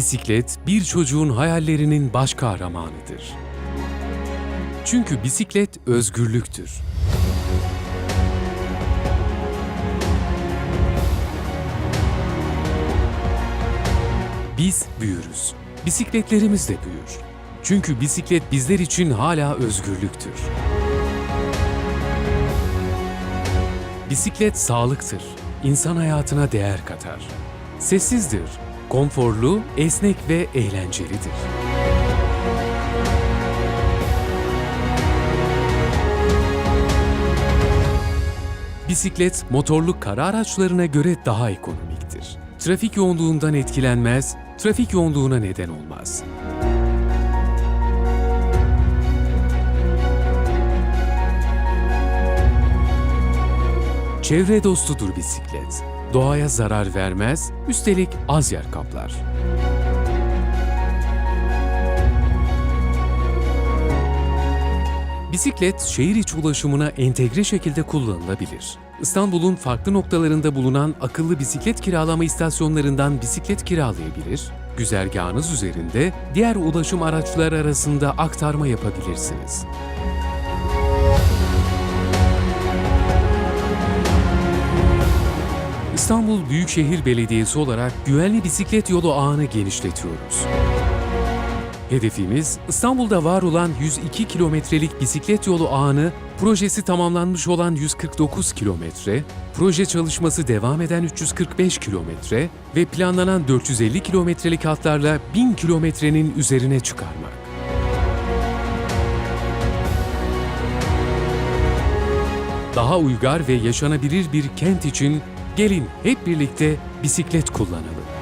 Bisiklet bir çocuğun hayallerinin baş kahramanıdır. Çünkü bisiklet özgürlüktür. Biz büyürüz. Bisikletlerimiz de büyür. Çünkü bisiklet bizler için hala özgürlüktür. Bisiklet sağlıktır. İnsan hayatına değer katar. Sessizdir, konforlu, esnek ve eğlencelidir. Bisiklet, motorlu kara araçlarına göre daha ekonomiktir. Trafik yoğunluğundan etkilenmez, trafik yoğunluğuna neden olmaz. Çevre dostudur bisiklet. Doğaya zarar vermez, üstelik az yer kaplar. Bisiklet şehir içi ulaşımına entegre şekilde kullanılabilir. İstanbul'un farklı noktalarında bulunan akıllı bisiklet kiralama istasyonlarından bisiklet kiralayabilir, güzergahınız üzerinde diğer ulaşım araçları arasında aktarma yapabilirsiniz. İstanbul Büyükşehir Belediyesi olarak güvenli bisiklet yolu ağını genişletiyoruz. Hedefimiz İstanbul'da var olan 102 kilometrelik bisiklet yolu ağını projesi tamamlanmış olan 149 kilometre, proje çalışması devam eden 345 kilometre ve planlanan 450 kilometrelik hatlarla 1000 kilometrenin üzerine çıkarmak. Daha uygar ve yaşanabilir bir kent için gelin hep birlikte bisiklet kullanalım.